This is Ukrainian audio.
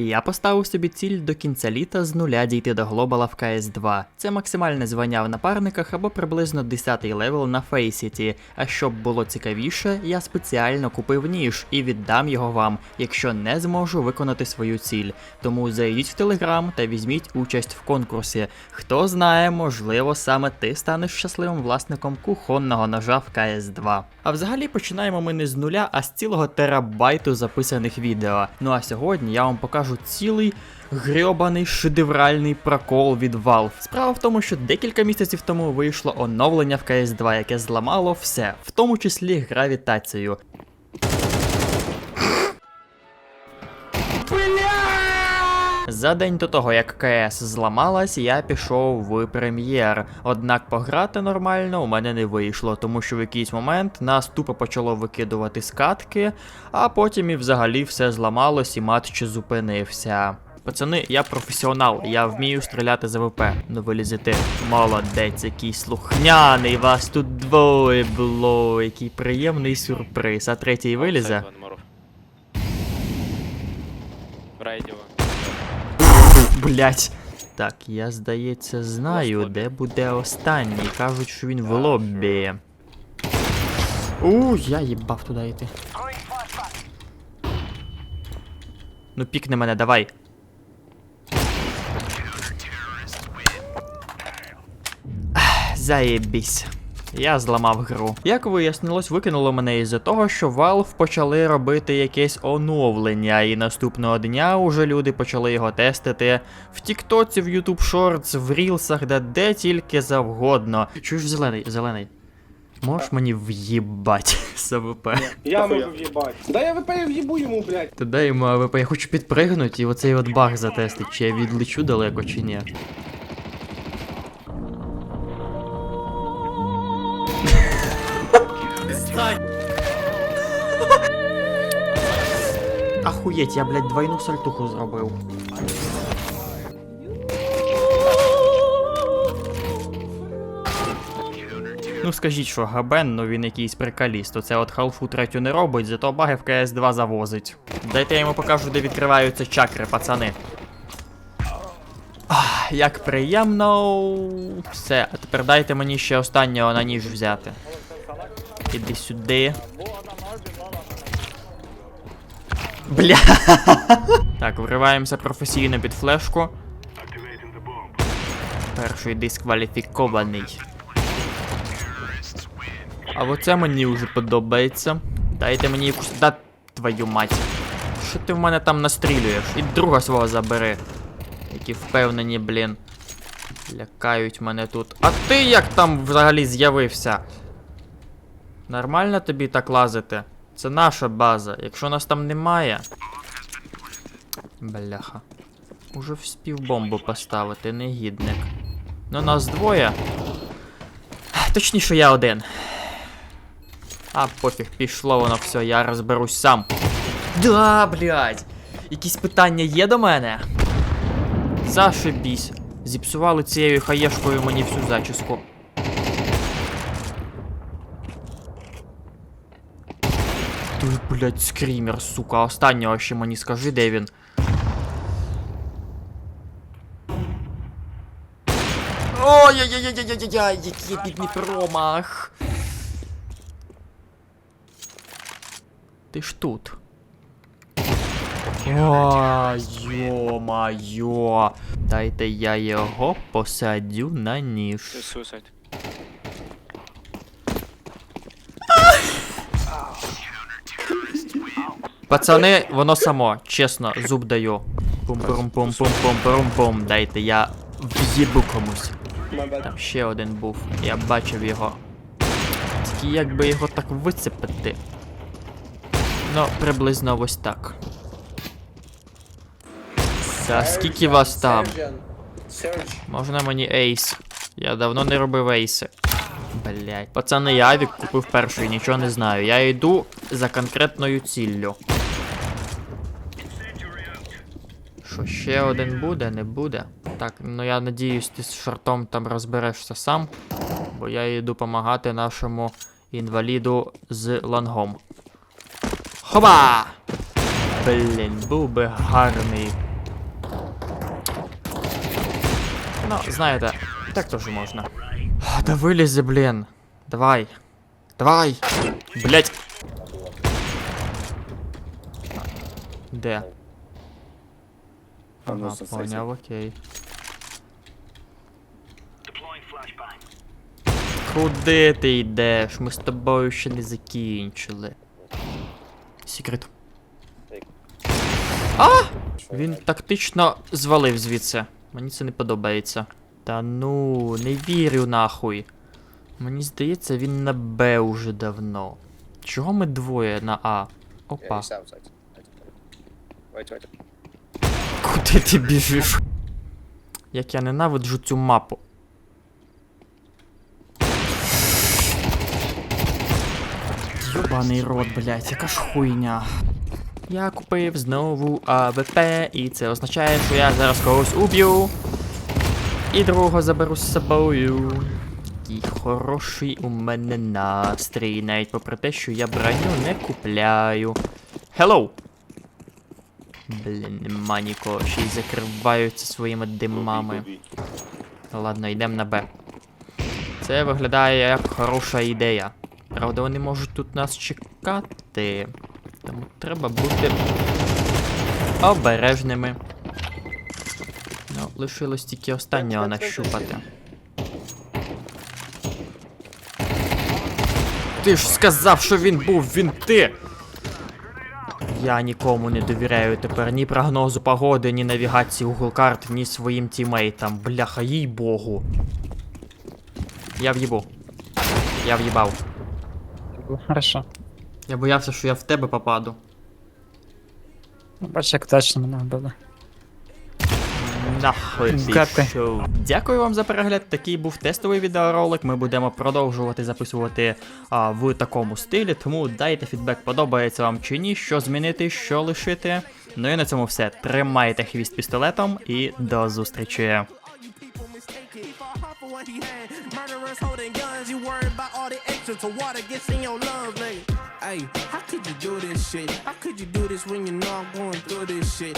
Я поставив собі ціль до кінця літа з нуля дійти до глобала в cs 2 Це максимальне звання в напарниках або приблизно 10-й левел на Фейсіті. А щоб було цікавіше, я спеціально купив ніж і віддам його вам, якщо не зможу виконати свою ціль. Тому зайдіть в телеграм та візьміть участь в конкурсі. Хто знає, можливо, саме ти станеш щасливим власником кухонного ножа в cs 2 А взагалі починаємо ми не з нуля, а з цілого терабайту записаних відео. Ну а сьогодні я вам покажу цілий грьобаний шедевральний прокол від Valve. Справа в тому, що декілька місяців тому вийшло оновлення в cs 2 яке зламало все, в тому числі гравітацію. За день до того, як КС зламалась, я пішов в прем'єр. Однак пограти нормально у мене не вийшло, тому що в якийсь момент нас тупо почало викидувати скатки, а потім і взагалі все зламалось і матч зупинився. Пацани, я професіонал, я вмію стріляти з АВП. Ну вилізете. Молодець, який слухняний, вас тут двоє було, який приємний сюрприз. А третій вилізе. One. Радіо. Блять. Так, я здається знаю, де буде останній. Кажуть, що він в лоббі. У, я їбав туди йти. Ну пікни мене, давай. Заєбісь. Я зламав гру. Як вияснилось, викинуло мене із-за того, що Valve почали робити якесь оновлення, і наступного дня уже люди почали його тестити в Тіктоці, в YouTube Shorts, в Рілсах, де де тільки завгодно. Чуєш зелений, зелений. Можеш мені в'їбать з АВП? Я можу в'їбать. Да я ВП в'їбу йому, блядь. Та дай йому АВП, я хочу підпригнути і оцей от баг затестити, чи я відлечу далеко, чи ні. Ахуєть, я, блядь, двойну сальтуху зробив. Ну скажіть, що Габен, ну він якийсь прикаліст. Оце от халфу третю не робить, зато баги в КС 2 завозить. Дайте я йому покажу, де відкриваються чакри, пацани. Ах, як приємно. Все, а тепер дайте мені ще останнього на ніж взяти. Іди сюди. Бля. Так, вриваємося професійно під флешку. Перший дискваліфікований. А оце мені вже подобається. Дайте мені якусь. Да твою мать. Що ти в мене там настрілюєш? І друга свого забери. Які впевнені, блін. Лякають мене тут. А ти як там взагалі з'явився? Нормально тобі так лазити? Це наша база. Якщо нас там немає. Бляха. Уже вспів бомбу поставити, негідник. Ну нас двоє. Точніше, я один. А, пофіг, пішло воно все, я розберусь сам. Да, блядь! Якісь питання є до мене? Зашибісь. Зіпсували цією хаєшкою мені всю зачіску. Ти, блядь, скрімер, сука, останнього ще мені скажи, де він. Ой-яй-яй-яй-яй-яй, який бідний промах. Ти ж тут. О, йо-майо. Дайте я його посадю на ніж. Пацани, воно само, чесно, зуб даю. пум пум пум пум пум пум пум Дайте я в'їбу комусь. Там ще один був. Я бачив його. Тільки як би його так вицепити. Ну, приблизно ось так. Та скільки вас там? Можна мені ейс? Я давно не робив ейси. Блять. Пацани, я авік купив перший, нічого не знаю. Я йду за конкретною ціллю. що ще один буде, не буде. Так, ну я надіюсь, ти з шортом там розберешся сам, бо я йду допомагати нашому інваліду з лангом. Хоба! Блін, був би гарний. Ну, знаєте, так теж можна. Да вилізе, блін. Давай. Давай! Блять! Де? А, ну, Ага, це- поняв, окей. Куди ти йдеш? Ми з тобою ще не закінчили. Секрет. А! Він тактично звалив звідси. Мені це не подобається. Та ну, не вірю нахуй. Мені здається, він на Б уже давно. Чого ми двоє на А? Опа. wait. Куди ти біжиш? Як я ненавиджу цю мапу. Йобаний рот, блять, яка ж хуйня. Я купив знову АВП, і це означає, що я зараз когось уб'ю. І другого заберу з собою. Який хороший у мене настрій, навіть попри те, що я броню не купляю. Hello! Блін, нема нікого, ще й закриваються своїми димами. Ладно, йдемо на Б. Це виглядає як хороша ідея. Правда, вони можуть тут нас чекати. Тому треба бути обережними. Ну, лишилось тільки останнього нащупати. Ти ж сказав, що він був, він ти! Я нікому не довіряю тепер ні прогнозу погоди, ні навігації Google карт, ні своїм тімейтам. Бляха, їй богу. Я в'їбу. Я в'їбав. Хорошо. Я боявся, що я в тебе попаду. Бач, як точно мене вбили. Нахуй пішов. Дякую вам за перегляд. Такий був тестовий відеоролик. Ми будемо продовжувати записувати а, в такому стилі, тому дайте фідбек, подобається вам чи ні, що змінити, що лишити. Ну і на цьому все. Тримайте хвіст пістолетом і до зустрічі. for what he had. Murderers holding guns, you worried about all the extra to water gets in your lungs, nigga. Hey, how could you do this shit? How could you do this when you know I'm going through this shit?